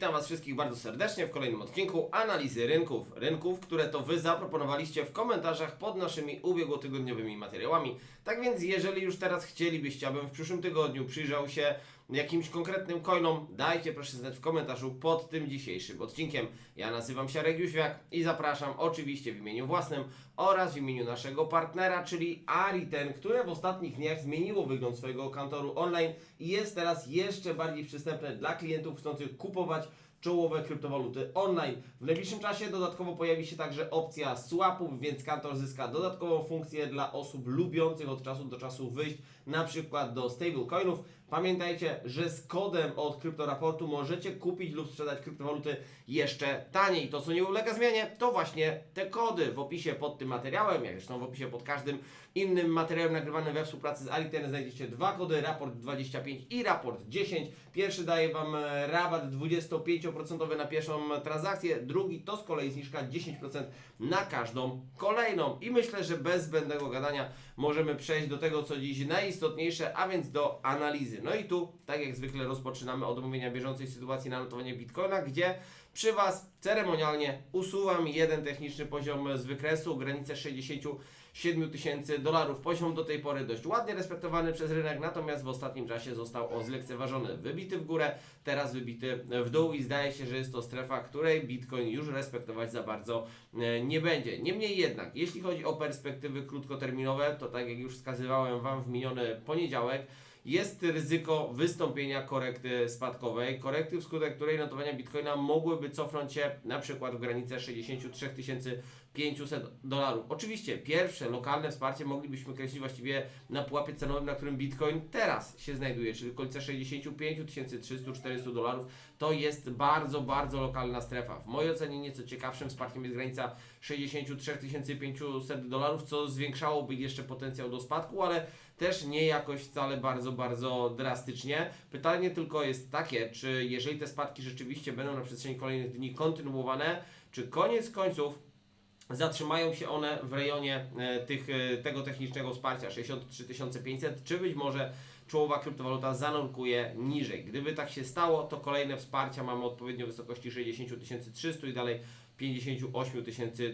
Witam Was wszystkich bardzo serdecznie w kolejnym odcinku analizy rynków. Rynków, które to Wy zaproponowaliście w komentarzach pod naszymi ubiegłotygodniowymi materiałami. Tak więc, jeżeli już teraz chcielibyście, abym w przyszłym tygodniu przyjrzał się jakimś konkretnym coinom, dajcie proszę znać w komentarzu pod tym dzisiejszym odcinkiem. Ja nazywam się Arek Jóźwiak i zapraszam oczywiście w imieniu własnym oraz w imieniu naszego partnera, czyli Ariten, które w ostatnich dniach zmieniło wygląd swojego kantoru online i jest teraz jeszcze bardziej przystępne dla klientów chcących kupować czołowe kryptowaluty online. W najbliższym czasie dodatkowo pojawi się także opcja swapów, więc kantor zyska dodatkową funkcję dla osób lubiących od czasu do czasu wyjść na przykład do stablecoinów. Pamiętajcie, że z kodem od kryptoraportu możecie kupić lub sprzedać kryptowaluty jeszcze taniej. To, co nie ulega zmianie, to właśnie te kody w opisie pod tym materiałem, jak zresztą w opisie pod każdym innym materiałem nagrywanym we współpracy z Aliten znajdziecie dwa kody, raport 25 i raport 10. Pierwszy daje Wam e, rabat 25% na pierwszą transakcję, drugi to z kolei zniżka 10% na każdą kolejną. I myślę, że bez zbędnego gadania możemy przejść do tego, co dziś najistotniejsze, a więc do analizy. No i tu, tak jak zwykle, rozpoczynamy od omówienia bieżącej sytuacji na notowanie Bitcoina, gdzie przy Was ceremonialnie usuwam jeden techniczny poziom z wykresu, granicę 67 tysięcy dolarów. Poziom do tej pory dość ładnie respektowany przez rynek, natomiast w ostatnim czasie został o zlekceważony. Wybity w górę, teraz wybity w dół i zdaje się, że jest to strefa, której Bitcoin już respektować za bardzo e, nie będzie. Niemniej jednak, jeśli chodzi o perspektywy krótkoterminowe, to tak jak już wskazywałem Wam w miniony poniedziałek, jest ryzyko wystąpienia korekty spadkowej, korekty wskutek której notowania Bitcoina mogłyby cofnąć się na przykład w granicę 63 500 dolarów. Oczywiście pierwsze lokalne wsparcie moglibyśmy kreślić właściwie na pułapie cenowym, na którym Bitcoin teraz się znajduje, czyli okolice 65 300-400 dolarów. To jest bardzo, bardzo lokalna strefa. W mojej ocenie nieco ciekawszym wsparciem jest granica 63 500 dolarów, co zwiększałoby jeszcze potencjał do spadku, ale też nie jakoś wcale bardzo, bardzo drastycznie. Pytanie tylko jest takie, czy jeżeli te spadki rzeczywiście będą na przestrzeni kolejnych dni kontynuowane, czy koniec końców zatrzymają się one w rejonie e, tych, e, tego technicznego wsparcia 63 500, czy być może czołowa kryptowaluta zanurkuje niżej. Gdyby tak się stało, to kolejne wsparcia mamy odpowiednio w wysokości 60 300 i dalej 58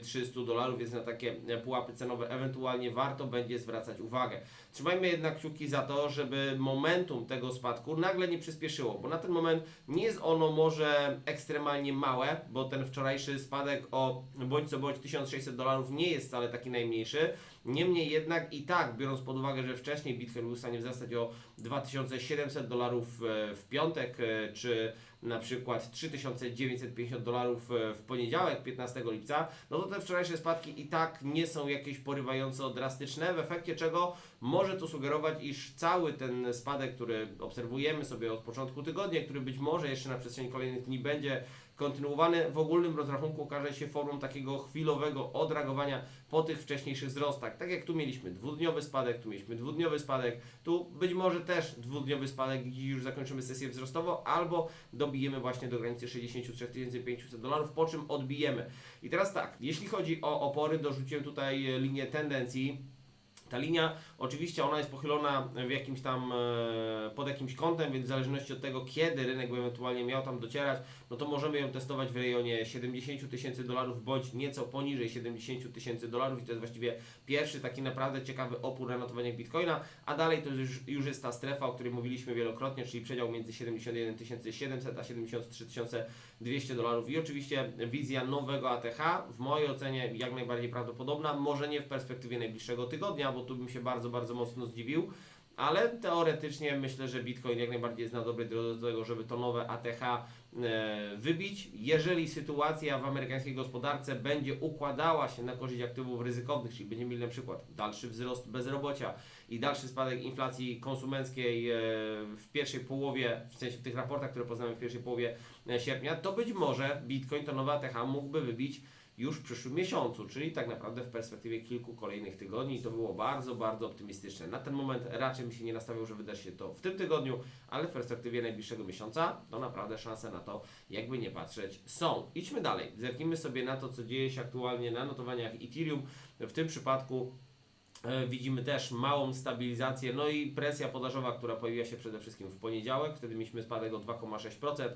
300 dolarów, więc na takie pułapy cenowe ewentualnie warto będzie zwracać uwagę. Trzymajmy jednak kciuki za to, żeby momentum tego spadku nagle nie przyspieszyło, bo na ten moment nie jest ono może ekstremalnie małe, bo ten wczorajszy spadek o bądź co bądź 1600 dolarów nie jest wcale taki najmniejszy. Niemniej jednak i tak, biorąc pod uwagę, że wcześniej Bitcoin był w stanie wzrastać o 2700 dolarów w piątek, e, czy na przykład 3950 dolarów e, w poniedziałek, 15 lipca, no to te wczorajsze spadki i tak nie są jakieś porywająco drastyczne, w efekcie czego może to sugerować, iż cały ten spadek, który obserwujemy sobie od początku tygodnia, który być może jeszcze na przestrzeni kolejnych dni będzie kontynuowany, w ogólnym rozrachunku okaże się formą takiego chwilowego odreagowania po tych wcześniejszych wzrostach. Tak jak tu mieliśmy dwudniowy spadek, tu mieliśmy dwudniowy spadek, tu być może też dwudniowy spadek, gdzie już zakończymy sesję wzrostową, albo dobijemy właśnie do granicy 63 500 dolarów, po czym odbijemy. I teraz tak, jeśli chodzi o opory, dorzuciłem tutaj linię tendencji. Ta linia, oczywiście ona jest pochylona w jakimś tam, e, pod jakimś kątem, więc w zależności od tego, kiedy rynek by ewentualnie miał tam docierać, no to możemy ją testować w rejonie 70 tysięcy dolarów, bądź nieco poniżej 70 tysięcy dolarów i to jest właściwie pierwszy taki naprawdę ciekawy opór na notowaniach Bitcoina, a dalej to już, już jest ta strefa, o której mówiliśmy wielokrotnie, czyli przedział między 71 700 a 73 200 dolarów. I oczywiście wizja nowego ATH, w mojej ocenie jak najbardziej prawdopodobna, może nie w perspektywie najbliższego tygodnia, bo tu bym się bardzo, bardzo mocno zdziwił, ale teoretycznie myślę, że Bitcoin jak najbardziej jest na dobrej drodze do tego, żeby to nowe ATH e, wybić. Jeżeli sytuacja w amerykańskiej gospodarce będzie układała się na korzyść aktywów ryzykownych, czyli będziemy mieli na przykład dalszy wzrost bezrobocia i dalszy spadek inflacji konsumenckiej e, w pierwszej połowie, w sensie w tych raportach, które poznamy w pierwszej połowie e, sierpnia, to być może Bitcoin, to nowa ATH mógłby wybić już w przyszłym miesiącu, czyli tak naprawdę w perspektywie kilku kolejnych tygodni. To było bardzo, bardzo optymistyczne. Na ten moment raczej bym się nie nastawiał, że wydarzy się to w tym tygodniu, ale w perspektywie najbliższego miesiąca to naprawdę szanse na to, jakby nie patrzeć, są. Idźmy dalej. Zerknijmy sobie na to, co dzieje się aktualnie na notowaniach Ethereum. W tym przypadku E, Widzimy też małą stabilizację, no i presja podażowa, która pojawiła się przede wszystkim w poniedziałek. Wtedy mieliśmy spadek o 2,6%.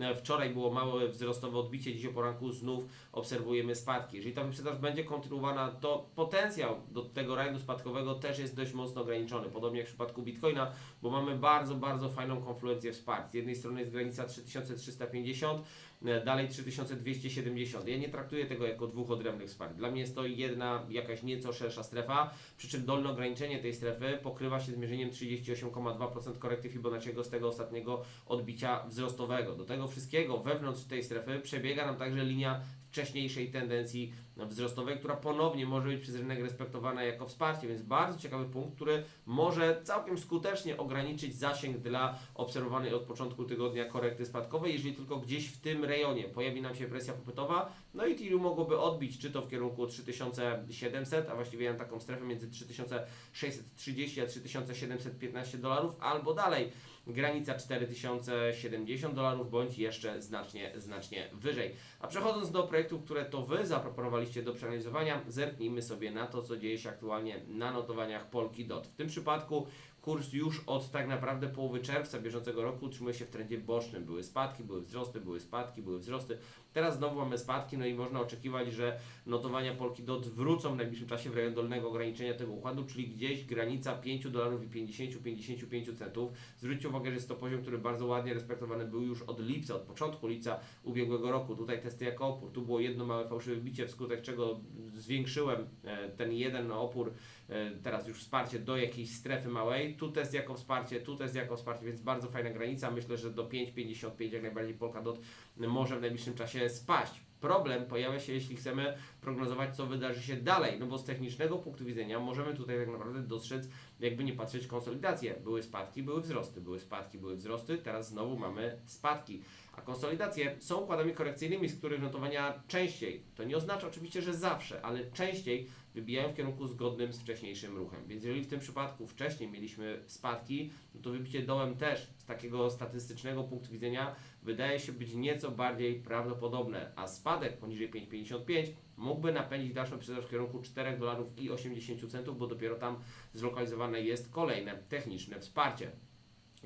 E, Wczoraj było małe wzrostowe odbicie, dziś o poranku znów obserwujemy spadki. Jeżeli ta wyprzedaż będzie kontynuowana, to potencjał do tego rajdu spadkowego też jest dość mocno ograniczony. Podobnie jak w przypadku Bitcoina, bo mamy bardzo, bardzo fajną konfluencję wsparć. Z jednej strony jest granica 3350, e, dalej 3270. Ja nie traktuję tego jako dwóch odrębnych wsparć. Dla mnie jest to jedna jakaś nieco szersza strefa, przy czym dolne ograniczenie tej strefy pokrywa się zmierzeniem 38,2% korekty Fibonacciego z tego ostatniego odbicia wzrostowego. Do tego wszystkiego wewnątrz tej strefy przebiega nam także linia wcześniejszej tendencji wzrostowej, która ponownie może być przez rynek respektowana jako wsparcie, więc bardzo ciekawy punkt, który może całkiem skutecznie ograniczyć zasięg dla obserwowanej od początku tygodnia korekty spadkowej, jeżeli tylko gdzieś w tym rejonie pojawi nam się presja popytowa, no i Ethereum mogłoby odbić, czy to w kierunku 3700, a właściwie taką strefę między 3630 a 3715 dolarów, albo dalej granica 4070 dolarów, bądź jeszcze znacznie, znacznie wyżej. A przechodząc do projektów, które to Wy zaproponowaliście do przeanalizowania, zerknijmy sobie na to, co dzieje się aktualnie na notowaniach Polkadot. W tym przypadku kurs już od tak naprawdę połowy czerwca bieżącego roku utrzymuje się w trendzie bocznym. Były spadki, były wzrosty, były spadki, były wzrosty. Teraz znowu mamy spadki, no i można oczekiwać, że notowania Polkadot wrócą w najbliższym czasie w rejon dolnego ograniczenia tego układu, czyli gdzieś granica 5 dolarów i 50-55 centów. Zwróćcie uwagę, że jest to poziom, który bardzo ładnie respektowany był już od lipca, od początku lipca ubiegłego roku. Tutaj testy jako opór. Tu było jedno małe fałszywe bicie, wskutek czego zwiększyłem e, ten jeden opór, e, teraz już wsparcie do jakiejś strefy małej. Tu test jako wsparcie, tu test jako wsparcie, więc bardzo fajna granica. Myślę, że do 5,55 jak najbardziej Polkadot może w najbliższym czasie spaść. Problem pojawia się, jeśli chcemy prognozować, co wydarzy się dalej, no bo z technicznego punktu widzenia możemy tutaj tak naprawdę dostrzec, jakby nie patrzeć, konsolidację. Były spadki, były wzrosty, były spadki, były wzrosty, teraz znowu mamy spadki. A konsolidacje są układami korekcyjnymi, z których notowania częściej, to nie oznacza oczywiście, że zawsze, ale częściej wybijają w kierunku zgodnym z wcześniejszym ruchem. Więc jeżeli w tym przypadku wcześniej mieliśmy spadki, no to wybicie dołem też z takiego statystycznego punktu widzenia wydaje się być nieco bardziej prawdopodobne, a spadek poniżej 5,55 mógłby napędzić dalszą sprzedaż w kierunku 4 dolarów i 80 centów, bo dopiero tam zlokalizowane jest kolejne techniczne wsparcie.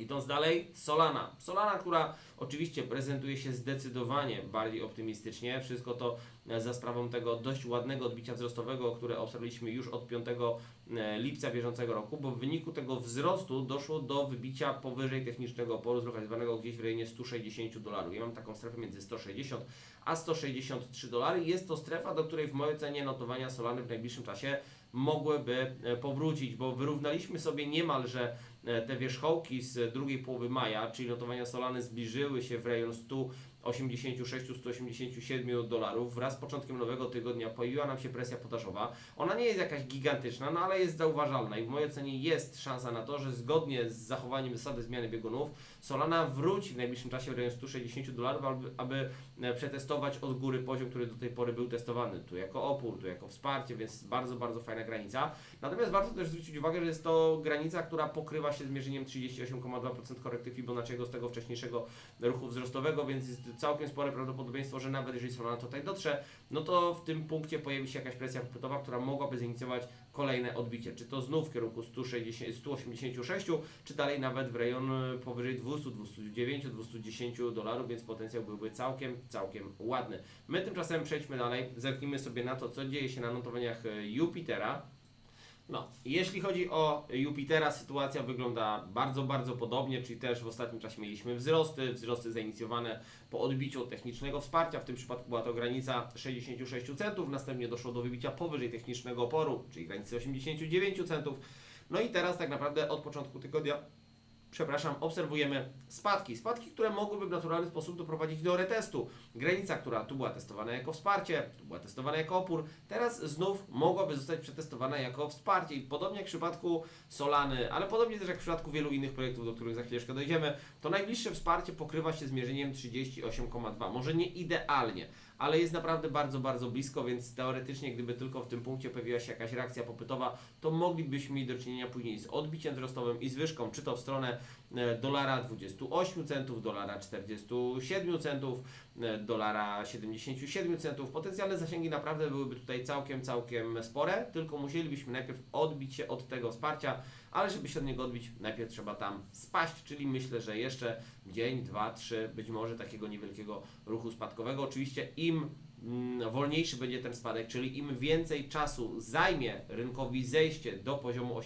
Idąc dalej, Solana. Solana, która oczywiście prezentuje się zdecydowanie bardziej optymistycznie. Wszystko to e, za sprawą tego dość ładnego odbicia wzrostowego, które obserwowaliśmy już od 5 e, lipca bieżącego roku, bo w wyniku tego wzrostu doszło do wybicia powyżej technicznego oporu zlokalizowanego gdzieś w rejonie 160 dolarów. Ja mam taką strefę między 160 a 163 dolary. Jest to strefa, do której w mojej ocenie notowania Solany w najbliższym czasie mogłyby e, powrócić, bo wyrównaliśmy sobie niemalże te wierzchołki z drugiej połowy maja, czyli notowania Solany zbliżyły się w rejon 186-187 dolarów. Wraz z początkiem nowego tygodnia pojawiła nam się presja podażowa. Ona nie jest jakaś gigantyczna, no ale jest zauważalna i w mojej ocenie jest szansa na to, że zgodnie z zachowaniem zasady zmiany biegunów Solana wróci w najbliższym czasie w rejon 160 dolarów, aby, aby e, przetestować od góry poziom, który do tej pory był testowany. Tu jako opór, tu jako wsparcie, więc bardzo, bardzo fajna granica. Natomiast warto też zwrócić uwagę, że jest to granica, która pokrywa się z mierzeniem 38,2% korekty Fibonacciego z tego wcześniejszego ruchu wzrostowego, więc jest całkiem spore prawdopodobieństwo, że nawet jeżeli Solana tutaj dotrze, no to w tym punkcie pojawi się jakaś presja popytowa, która mogłaby zainicjować kolejne odbicie. Czy to znów w kierunku 160, 186, czy dalej nawet w rejon e, powyżej 200, 209, 210 dolarów, więc potencjał byłby całkiem, całkiem ładny. My tymczasem przejdźmy dalej, zerknijmy sobie na to, co dzieje się na notowaniach e, Jupitera. No, jeśli chodzi o Jupitera, sytuacja wygląda bardzo, bardzo podobnie, czyli też w ostatnim czasie mieliśmy wzrosty, wzrosty zainicjowane po odbiciu od technicznego wsparcia, w tym przypadku była to granica 66 centów, następnie doszło do wybicia powyżej technicznego oporu, czyli granicy 89 centów. No i teraz tak naprawdę od początku tygodnia przepraszam, obserwujemy spadki. Spadki, które mogłyby w naturalny sposób doprowadzić do retestu. Granica, która tu była testowana jako wsparcie, tu była testowana jako opór, teraz znów mogłaby zostać przetestowana jako wsparcie. I podobnie jak w przypadku Solany, ale podobnie też jak w przypadku wielu innych projektów, do których za chwileczkę dojdziemy, to najbliższe wsparcie pokrywa się z mierzeniem 38,2. Może nie idealnie, ale jest naprawdę bardzo, bardzo blisko, więc teoretycznie, gdyby tylko w tym punkcie pojawiła się jakaś reakcja popytowa, to moglibyśmy mieć do czynienia później z odbiciem wzrostowym i zwyżką, czy to w stronę dolara 28 centów, dolara 47 centów, e, dolara 77 centów. Potencjalne zasięgi naprawdę byłyby tutaj całkiem, całkiem spore, tylko musielibyśmy najpierw odbić się od tego wsparcia, ale żeby się od niego odbić, najpierw trzeba tam spaść, czyli myślę, że jeszcze dzień, dwa, trzy, być może takiego niewielkiego ruchu spadkowego. Oczywiście im mm, wolniejszy będzie ten spadek, czyli im więcej czasu zajmie rynkowi zejście do poziomu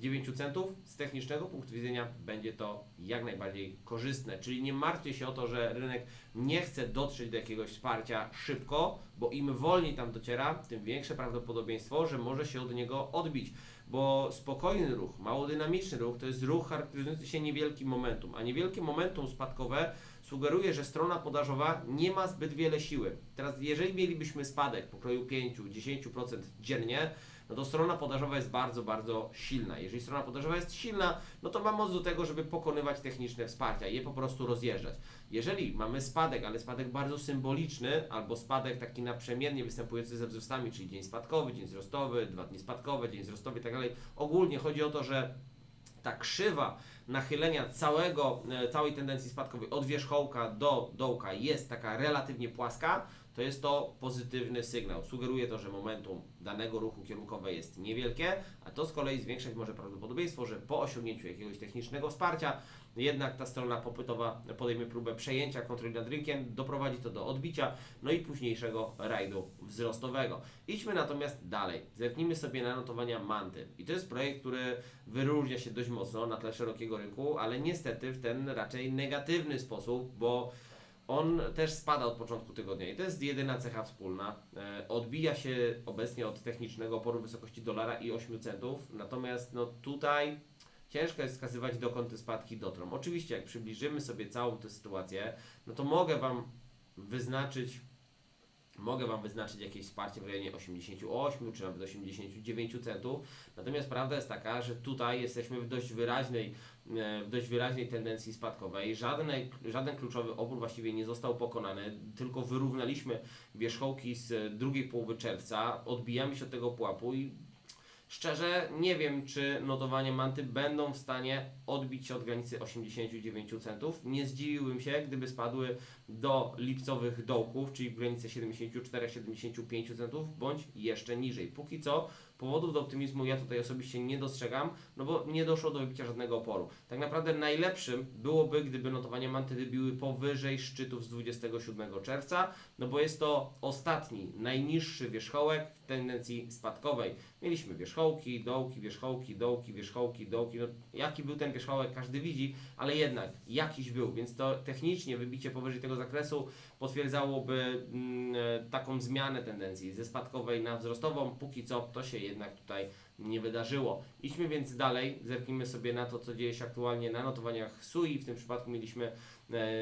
89 centów, z technicznego punktu widzenia będzie to jak najbardziej korzystne. Czyli nie martwcie się o to, że rynek nie chce dotrzeć do jakiegoś wsparcia szybko, bo im wolniej tam dociera, tym większe prawdopodobieństwo, że może się od niego odbić. Bo spokojny ruch, mało dynamiczny ruch to jest ruch charakteryzujący się niewielkim momentum, a niewielkie momentum spadkowe sugeruje, że strona podażowa nie ma zbyt wiele siły. Teraz, jeżeli mielibyśmy spadek pokroju 5-10% dziennie, no to strona podażowa jest bardzo, bardzo silna. Jeżeli strona podażowa jest silna, no to ma moc do tego, żeby pokonywać techniczne wsparcia i je po prostu rozjeżdżać. Jeżeli mamy spadek, ale spadek bardzo symboliczny, albo spadek taki naprzemiennie występujący ze wzrostami, czyli dzień spadkowy, dzień wzrostowy, dwa dni spadkowe, dzień wzrostowy i tak dalej, ogólnie chodzi o to, że ta krzywa nachylenia całego, e, całej tendencji spadkowej od wierzchołka do dołka jest taka relatywnie płaska, to jest to pozytywny sygnał. Sugeruje to, że momentum danego ruchu kierunkowe jest niewielkie, a to z kolei zwiększać może prawdopodobieństwo, że po osiągnięciu jakiegoś technicznego wsparcia jednak ta strona popytowa podejmie próbę przejęcia kontroli nad rynkiem, doprowadzi to do odbicia, no i późniejszego rajdu wzrostowego. Idźmy natomiast dalej. Zerknijmy sobie na notowania Manty. I to jest projekt, który wyróżnia się dość mocno na tle szerokiego rynku, ale niestety w ten raczej negatywny sposób, bo on też spada od początku tygodnia i to jest jedyna cecha wspólna. E, odbija się obecnie od technicznego oporu wysokości dolara i 8 centów, natomiast no tutaj ciężko jest wskazywać dokąd te spadki dotrą. Oczywiście jak przybliżymy sobie całą tę sytuację, no to mogę Wam wyznaczyć Mogę Wam wyznaczyć jakieś wsparcie w rejonie 88 czy nawet 89 centów. Natomiast prawda jest taka, że tutaj jesteśmy w dość wyraźnej, dość wyraźnej tendencji spadkowej. Żaden, żaden kluczowy opór właściwie nie został pokonany, tylko wyrównaliśmy wierzchołki z drugiej połowy czerwca. Odbijamy się od tego pułapu i Szczerze nie wiem, czy notowania manty będą w stanie odbić się od granicy 89 centów. Nie zdziwiłbym się, gdyby spadły do lipcowych dołków, czyli w granicy 74-75 centów, bądź jeszcze niżej. Póki co powodów do optymizmu ja tutaj osobiście nie dostrzegam, no bo nie doszło do wybicia żadnego oporu. Tak naprawdę najlepszym byłoby, gdyby notowania manty wybiły powyżej szczytów z 27 czerwca, no bo jest to ostatni, najniższy wierzchołek w tendencji spadkowej. Mieliśmy wierzchołki, dołki, wierzchołki, dołki, wierzchołki, dołki. No, jaki był ten wierzchołek, każdy widzi, ale jednak jakiś był, więc to technicznie wybicie powyżej tego zakresu potwierdzałoby mm, e, taką zmianę tendencji ze spadkowej na wzrostową. Póki co to się jednak tutaj nie wydarzyło. Idźmy więc dalej, zerknijmy sobie na to, co dzieje się aktualnie na notowaniach SUI. W tym przypadku mieliśmy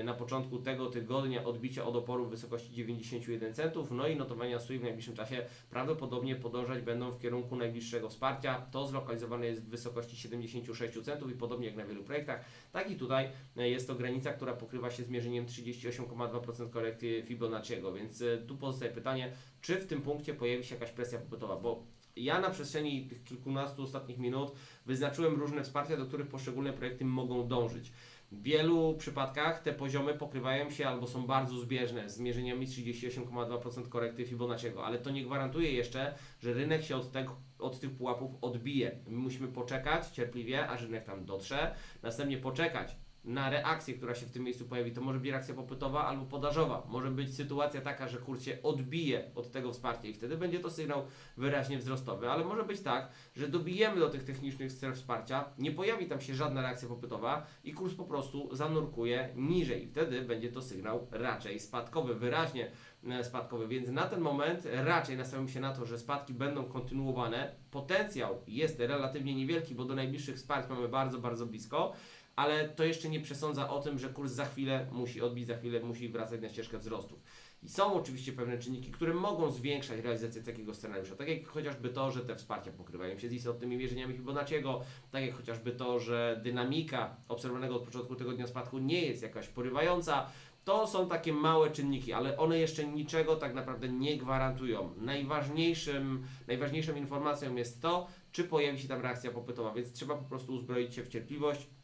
na początku tego tygodnia odbicie od oporu w wysokości 91 centów, no i notowania SUI w najbliższym czasie prawdopodobnie podążać będą w kierunku najbliższego wsparcia. To zlokalizowane jest w wysokości 76 centów i podobnie jak na wielu projektach, tak i tutaj e, jest to granica, która pokrywa się z mierzeniem 38,2% korekty Fibonacciego, więc e, tu pozostaje pytanie, czy w tym punkcie pojawi się jakaś presja popytowa, bo ja na przestrzeni tych kilkunastu ostatnich minut wyznaczyłem różne wsparcia, do których poszczególne projekty mogą dążyć. W wielu przypadkach te poziomy pokrywają się albo są bardzo zbieżne z mierzeniami 38,2% korekty Fibonacciego, ale to nie gwarantuje jeszcze, że rynek się od, tego, od tych pułapów odbije. My musimy poczekać cierpliwie, aż rynek tam dotrze, następnie poczekać na reakcję, która się w tym miejscu pojawi. To może być reakcja popytowa albo podażowa. Może być sytuacja taka, że kurs się odbije od tego wsparcia i wtedy będzie to sygnał wyraźnie wzrostowy, ale może być tak, że dobijemy do tych technicznych stref wsparcia, nie pojawi tam się żadna reakcja popytowa i kurs po prostu zanurkuje niżej. I wtedy będzie to sygnał raczej spadkowy, wyraźnie e, spadkowy, więc na ten moment raczej nastawiam się na to, że spadki będą kontynuowane. Potencjał jest relatywnie niewielki, bo do najbliższych wsparć mamy bardzo, bardzo blisko, ale to jeszcze nie przesądza o tym, że kurs za chwilę musi odbić, za chwilę musi wracać na ścieżkę wzrostów. I są oczywiście pewne czynniki, które mogą zwiększać realizację takiego scenariusza, tak jak chociażby to, że te wsparcia pokrywają się z istotnymi mierzeniami Fibonacciego, tak jak chociażby to, że dynamika obserwowanego od początku tygodnia spadku nie jest jakaś porywająca, To są takie małe czynniki, ale one jeszcze niczego tak naprawdę nie gwarantują. Najważniejszym, najważniejszą informacją jest to, czy pojawi się tam reakcja popytowa, więc trzeba po prostu uzbroić się w cierpliwość.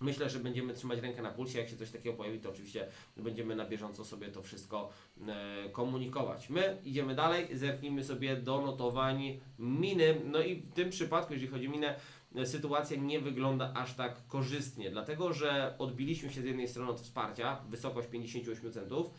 Myślę, że będziemy trzymać rękę na pulsie. Jak się coś takiego pojawi, to oczywiście będziemy na bieżąco sobie to wszystko e, komunikować. My idziemy dalej, zerknijmy sobie do notowań miny. No i w tym przypadku, jeżeli chodzi o minę, e, sytuacja nie wygląda aż tak korzystnie, dlatego że odbiliśmy się z jednej strony od wsparcia, wysokość 58 centów,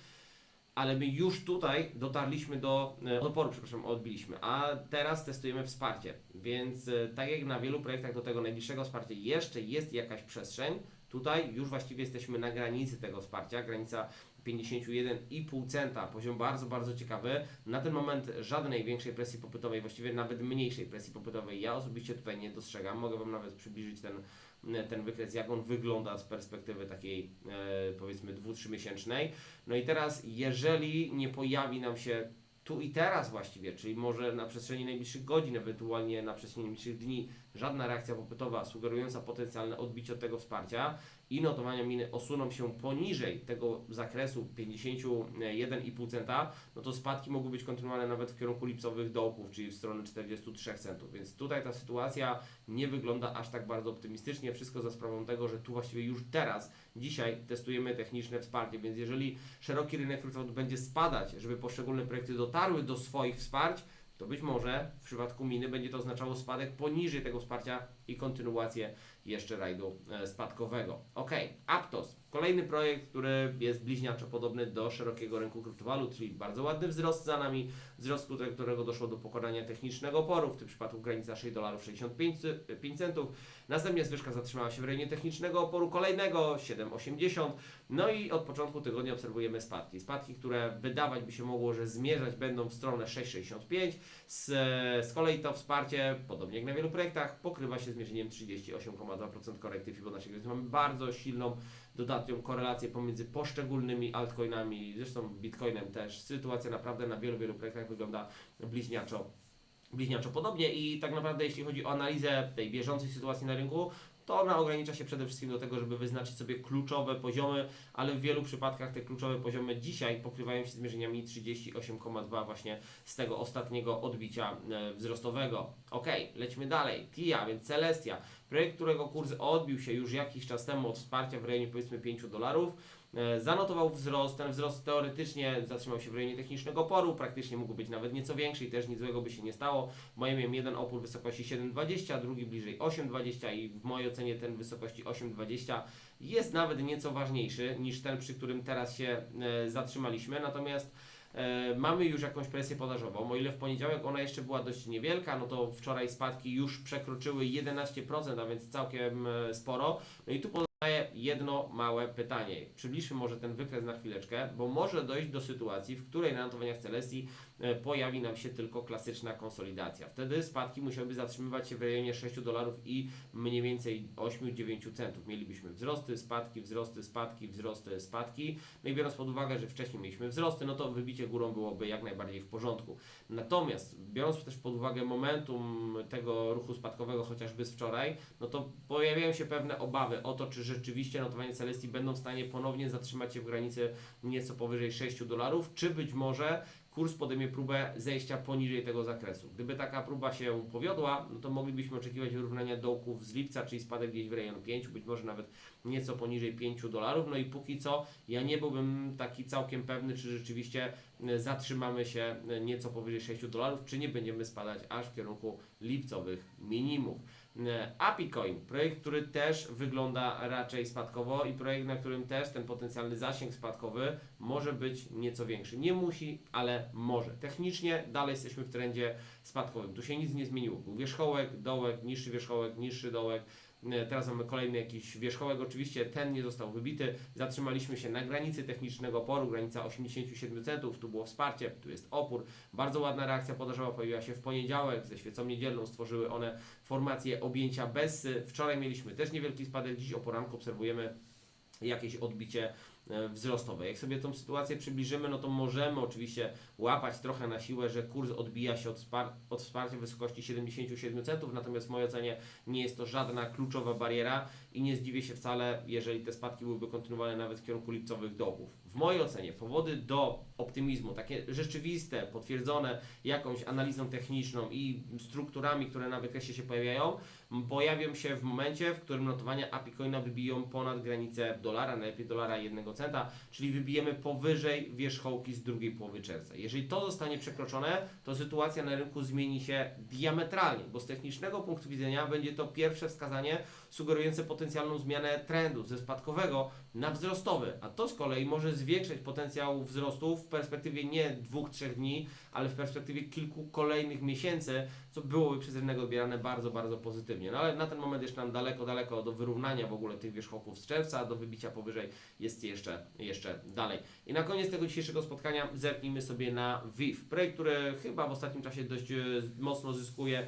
ale my już tutaj dotarliśmy do e, oporu, przepraszam, odbiliśmy, a teraz testujemy wsparcie, więc e, tak jak na wielu projektach do tego najbliższego wsparcia jeszcze jest jakaś przestrzeń, tutaj już właściwie jesteśmy na granicy tego wsparcia, granica 51,5 centa, poziom bardzo, bardzo ciekawy. Na ten moment żadnej większej presji popytowej, właściwie nawet mniejszej presji popytowej ja osobiście tutaj nie dostrzegam. Mogę Wam nawet przybliżyć ten, ten wykres, jak on wygląda z perspektywy takiej e, powiedzmy 2-3 miesięcznej. No i teraz, jeżeli nie pojawi nam się tu i teraz właściwie, czyli może na przestrzeni najbliższych godzin, ewentualnie na przestrzeni najbliższych dni, żadna reakcja popytowa sugerująca potencjalne odbicie od tego wsparcia i notowania miny osuną się poniżej tego zakresu 51,5 centa, no to spadki mogły być kontynuowane nawet w kierunku lipcowych dołków, czyli w stronę 43 centów. Więc tutaj ta sytuacja nie wygląda aż tak bardzo optymistycznie. Wszystko za sprawą tego, że tu właściwie już teraz, dzisiaj testujemy techniczne wsparcie, więc jeżeli szeroki rynek będzie spadać, żeby poszczególne projekty dotarły do swoich wsparć, to być może w przypadku miny będzie to oznaczało spadek poniżej tego wsparcia i kontynuację jeszcze rajdu e, spadkowego. Ok, Aptos, kolejny projekt, który jest bliźniaczo podobny do szerokiego rynku kryptowalut, czyli bardzo ładny wzrost za nami, wzrost, do którego doszło do pokonania technicznego oporu, w tym przypadku granica 6 dolarów 65 5 centów. Następnie zwyżka zatrzymała się w rejonie technicznego oporu kolejnego 7,80. No i od początku tygodnia obserwujemy spadki. Spadki, które wydawać by się mogło, że zmierzać będą w stronę 6,65. Z, z kolei to wsparcie, podobnie jak na wielu projektach, pokrywa się zmierzeniem 38,2% korekty Fibonacci, więc mamy bardzo silną dodatnią korelację pomiędzy poszczególnymi altcoinami, zresztą Bitcoinem też. Sytuacja naprawdę na wielu, wielu projektach wygląda bliźniaczo bliźniaczo podobnie i tak naprawdę jeśli chodzi o analizę tej bieżącej sytuacji na rynku, to ona ogranicza się przede wszystkim do tego, żeby wyznaczyć sobie kluczowe poziomy, ale w wielu przypadkach te kluczowe poziomy dzisiaj pokrywają się zmierzeniami 38,2 właśnie z tego ostatniego odbicia e, wzrostowego. Ok, lećmy dalej. TIA, więc Celestia, projekt, którego kurs odbił się już jakiś czas temu od wsparcia w rejonie powiedzmy 5 dolarów. E, Zanotował wzrost, ten wzrost teoretycznie zatrzymał się w rejonie technicznego oporu, praktycznie mógł być nawet nieco większy i też nic złego by się nie stało. Moim miałem jeden opór wysokości 7,20, drugi bliżej 8,20 i w mojej ocenie ten wysokości 8,20 jest nawet nieco ważniejszy niż ten, przy którym teraz się e, zatrzymaliśmy. Natomiast e, mamy już jakąś presję podażową. O ile w poniedziałek ona jeszcze była dość niewielka, no to wczoraj spadki już przekroczyły 11%, a więc całkiem sporo. No i tu jedno małe pytanie. Przybliżmy może ten wykres na chwileczkę, bo może dojść do sytuacji, w której na notowaniach Celestii pojawi nam się tylko klasyczna konsolidacja. Wtedy spadki musiałyby zatrzymywać się w rejonie 6 dolarów i mniej więcej 8-9 centów. Mielibyśmy wzrosty, spadki, wzrosty, spadki, wzrosty, spadki. No i biorąc pod uwagę, że wcześniej mieliśmy wzrosty, no to wybicie górą byłoby jak najbardziej w porządku. Natomiast biorąc też pod uwagę momentum tego ruchu spadkowego, chociażby z wczoraj, no to pojawiają się pewne obawy o to, czy rzeczywiście notowanie Celestii będą w stanie ponownie zatrzymać się w granicy nieco powyżej 6 dolarów, czy być może kurs podejmie próbę zejścia poniżej tego zakresu. Gdyby taka próba się powiodła, no to moglibyśmy oczekiwać wyrównania dołków z lipca, czyli spadek gdzieś w rejon 5, być może nawet nieco poniżej 5 dolarów. No i póki co ja nie byłbym taki całkiem pewny, czy rzeczywiście e, zatrzymamy się e, nieco powyżej 6 dolarów, czy nie będziemy spadać aż w kierunku lipcowych minimów. Apicoin, projekt, który też wygląda raczej spadkowo i projekt, na którym też ten potencjalny zasięg spadkowy może być nieco większy. Nie musi, ale może. Technicznie dalej jesteśmy w trendzie spadkowym. Tu się nic nie zmieniło. Był wierzchołek, dołek, niższy wierzchołek, niższy dołek. E, Teraz mamy kolejny jakiś wierzchołek, oczywiście ten nie został wybity. Zatrzymaliśmy się na granicy technicznego oporu, granica 87 centów, tu było wsparcie, tu jest opór. Bardzo ładna reakcja podażowa pojawiła się w poniedziałek, ze świecą niedzielną stworzyły one formację objęcia Bessy. Wczoraj mieliśmy też niewielki spadek, dziś o poranku obserwujemy jakieś odbicie wzrostowe. Jak sobie tą sytuację przybliżymy, no to możemy oczywiście łapać trochę na siłę, że kurs odbija się od, spar- od wsparcia w wysokości 77 centów, natomiast w mojej ocenie nie jest to żadna kluczowa bariera i nie zdziwię się wcale, jeżeli te spadki byłyby kontynuowane nawet w kierunku lipcowych dołków. w mojej ocenie powody do optymizmu, takie rzeczywiste, potwierdzone jakąś analizą techniczną i strukturami, które na wykresie się pojawiają, pojawią się w momencie, w którym notowania API Coina wybiją ponad granicę dolara, najlepiej dolara 1 centa, czyli wybijemy powyżej wierzchołki z drugiej połowy czerwca. Jeżeli to zostanie przekroczone, to sytuacja na rynku zmieni się diametralnie, bo z technicznego punktu widzenia będzie to pierwsze wskazanie sugerujące potencjalną zmianę trendu ze spadkowego na wzrostowy, a to z kolei może zwiększać potencjał wzrostu w perspektywie nie dwóch, trzech dni, ale w perspektywie kilku kolejnych miesięcy, co byłoby przez rynek odbierane bardzo, bardzo pozytywnie. No ale na ten moment jeszcze nam daleko, daleko do wyrównania w ogóle tych wierzchołków z czerwca, do wybicia powyżej jest jeszcze, jeszcze dalej. I na koniec tego dzisiejszego spotkania zerknijmy sobie na VIF, projekt, który chyba w ostatnim czasie dość e, mocno zyskuje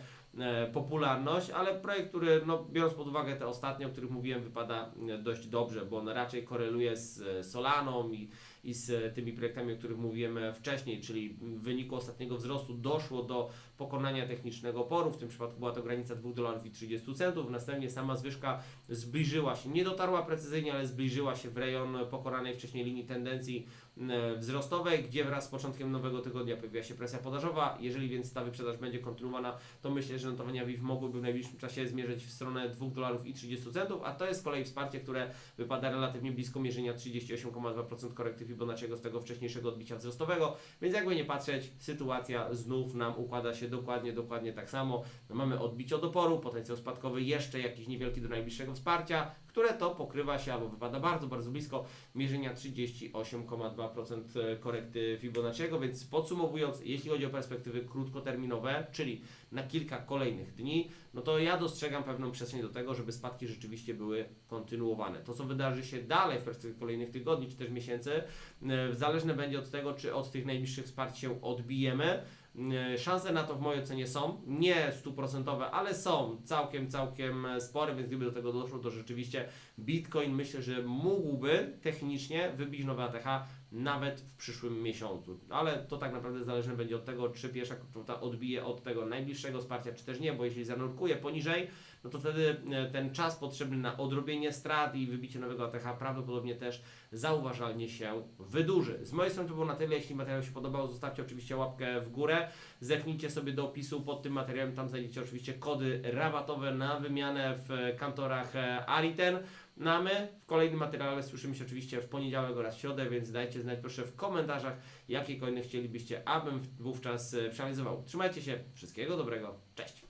popularność, ale projekt, który no, biorąc pod uwagę te ostatnie, o których mówiłem, wypada e, dość dobrze, bo on raczej koreluje z e, Solaną i, i z e, tymi projektami, o których mówiłem e, wcześniej, czyli w wyniku ostatniego wzrostu doszło do pokonania technicznego oporu, w tym przypadku była to granica 2 dolarów i 30 centów, następnie sama zwyżka zbliżyła się, nie dotarła precyzyjnie, ale zbliżyła się w rejon pokonanej wcześniej linii tendencji e, wzrostowej, gdzie wraz z początkiem nowego tygodnia pojawiła się presja podażowa. Jeżeli więc ta wyprzedaż będzie kontynuowana, to myślę, że notowania WIF mogłyby w najbliższym czasie zmierzyć w stronę 2 dolarów i 30 centów, a to jest z kolei wsparcie, które wypada relatywnie blisko mierzenia 38,2% korekty Fibonacciego z tego wcześniejszego odbicia wzrostowego, więc jakby nie patrzeć, sytuacja znów nam układa się dokładnie, dokładnie tak samo. Mamy odbicie od oporu, potencjał spadkowy jeszcze jakiś niewielki do najbliższego wsparcia, które to pokrywa się albo wypada bardzo, bardzo blisko mierzenia 38,2% korekty Fibonacciego, więc podsumowując, jeśli chodzi o perspektywy krótkoterminowe, czyli na kilka kolejnych dni, no to ja dostrzegam pewną przestrzeń do tego, żeby spadki rzeczywiście były kontynuowane. To, co wydarzy się dalej w perspektywie kolejnych tygodni czy też miesięcy, e, zależne będzie od tego, czy od tych najbliższych wsparć się odbijemy. E, Szanse na to w mojej ocenie są, nie stuprocentowe, ale są całkiem, całkiem spore, więc gdyby do tego doszło, to rzeczywiście Bitcoin myślę, że mógłby technicznie wybić nowe ATH nawet w przyszłym miesiącu. Ale to tak naprawdę zależne będzie od tego, czy pierwsza kryptowata odbije od tego najbliższego wsparcia, czy też nie, bo jeśli zanurkuje poniżej, no to wtedy e, ten czas potrzebny na odrobienie strat i wybicie nowego ATH prawdopodobnie też zauważalnie się wydłuży. Z mojej strony to było na tyle. Jeśli materiał się podobał, zostawcie oczywiście łapkę w górę. Zerknijcie sobie do opisu pod tym materiałem. Tam znajdziecie oczywiście kody rabatowe na wymianę w kantorach e, Ariten. No a my w kolejnym materiale słyszymy się oczywiście w poniedziałek oraz środę, więc dajcie znać proszę w komentarzach, jakie coiny chcielibyście, abym wówczas e, przeanalizował. Trzymajcie się, wszystkiego dobrego, cześć!